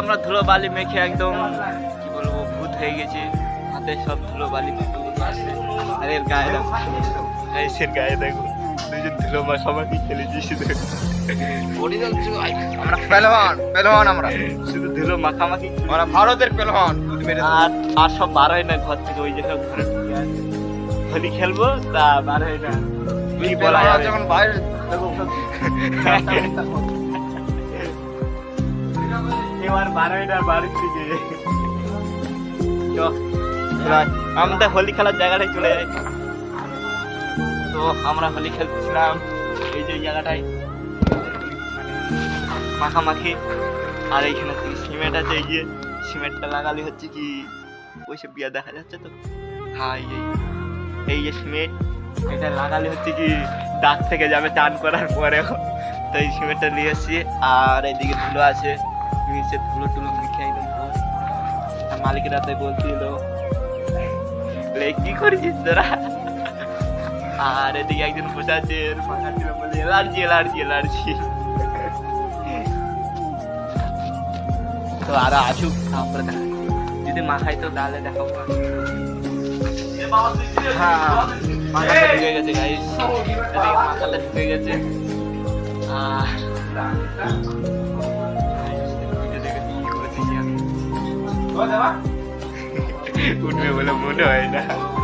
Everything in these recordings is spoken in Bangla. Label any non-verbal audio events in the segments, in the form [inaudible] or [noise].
আমরা ধুলো বালি মেখে একদম, কি বলব, ভূত হয়ে গেছি। হাতে সব ধুলো বালি আর এর গায়ে দেখো গায়ে দেখো। দুজন ধুলো মাখামাখি খেলেছি শুধু বডি আমরা পেলহান পেলহান আমরা। শুধু ধুলো মাখামাখি আমরা ভারতের পেলহান। আর আর সব বার হয় না ঘর থেকে ওই যে সব ঘরে হোলি খেলব তা বার হয় না। কি বলা যখন বাইরে দেখো [laughs] এবার বার হয় না থেকে আমাদের হোলি খেলার জায়গাটায় চলে যাই। তো আমরা হোলি খেলছিলাম এই যে জায়গাটায়। মাখামাখি। আর এইখানে সিমেন্ট আছে এই যে সিমেন্টটা লাগালে হচ্ছে কি ওইসব বিয়া দেখা যাচ্ছে তো। হ্যাঁ এই এই যে সিমেন্ট এটা লাগালে হচ্ছে কি দাগ থেকে যাবে চান করার পরেও। তো এই সিমেন্টটা নিয়ে এসছি আর এইদিকে ধুলো আছে নিচে ধুলো টুলো মিখে একদম মালিকের রাতে বলছিল বলে, কি করেছিস তোরা? আর এদিকে একজন বসে আছে এর মাথা ছিল বলে এলার্জি এলার্জি এলার্জি তো আরও আসুক তারপরে দেখা যদি মাখাই তো তাহলে দেখাবো হ্যাঁ মাথাটা ঢুকে গেছে গাইস মাথাটা ঢুকে গেছে আর ভিডিও দেখে কি করেছি কি আমি? উঠবে বলে মনে হয় না এই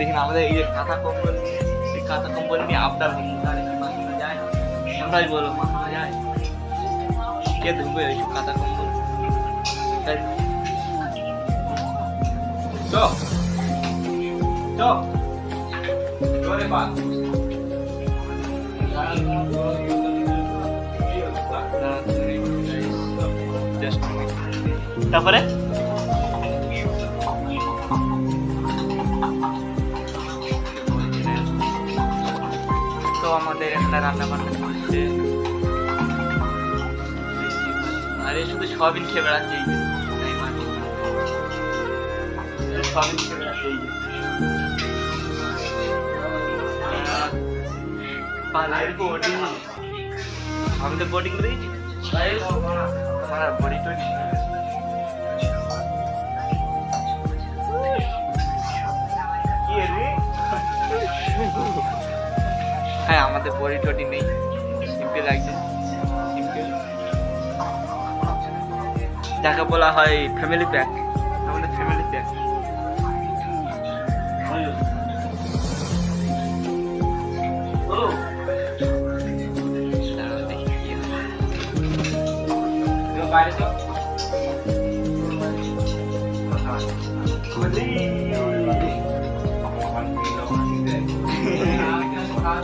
আমরা দেখি না, আমাদের এই যে কাঁথা কম্বল নিয়ে সেই কাঁথা কম্বল নিয়ে কি মাখানো যায় আমরাই বলো মাখানো যায় কে ধুবে ওই কাঁথা কম্বল? চ তারপরে? আমাদের এখানে রান্না বান্না চলছে আরে শুধু সয়াবিন খেয়ে বেড়াচ্ছে এই যে। তাই মাটি। শুধু সয়াবিন খেয়ে বেড়াচ্ছে এই যে। পালের বডি আমি তো বডি করে দিয়েছি আমার বডি টডি হ্যাঁ আমাদের বডি টডি নেই। সিম্পল একদম সিম্পল। যাকে বলা হয় ফ্যামিলি প্যাক আমাদের ফ্যামিলি প্যাক বাইরে চ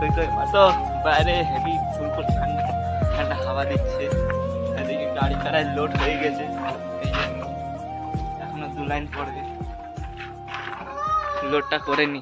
বাইরে হেভি ফুল ফুল ঠান্ডা ঠান্ডা হাওয়া দিচ্ছে। এদিকে গাড়ি প্রায় লোড হয়ে গেছে। এখনও দু লাইন পড়বে। লোডটা করে নি।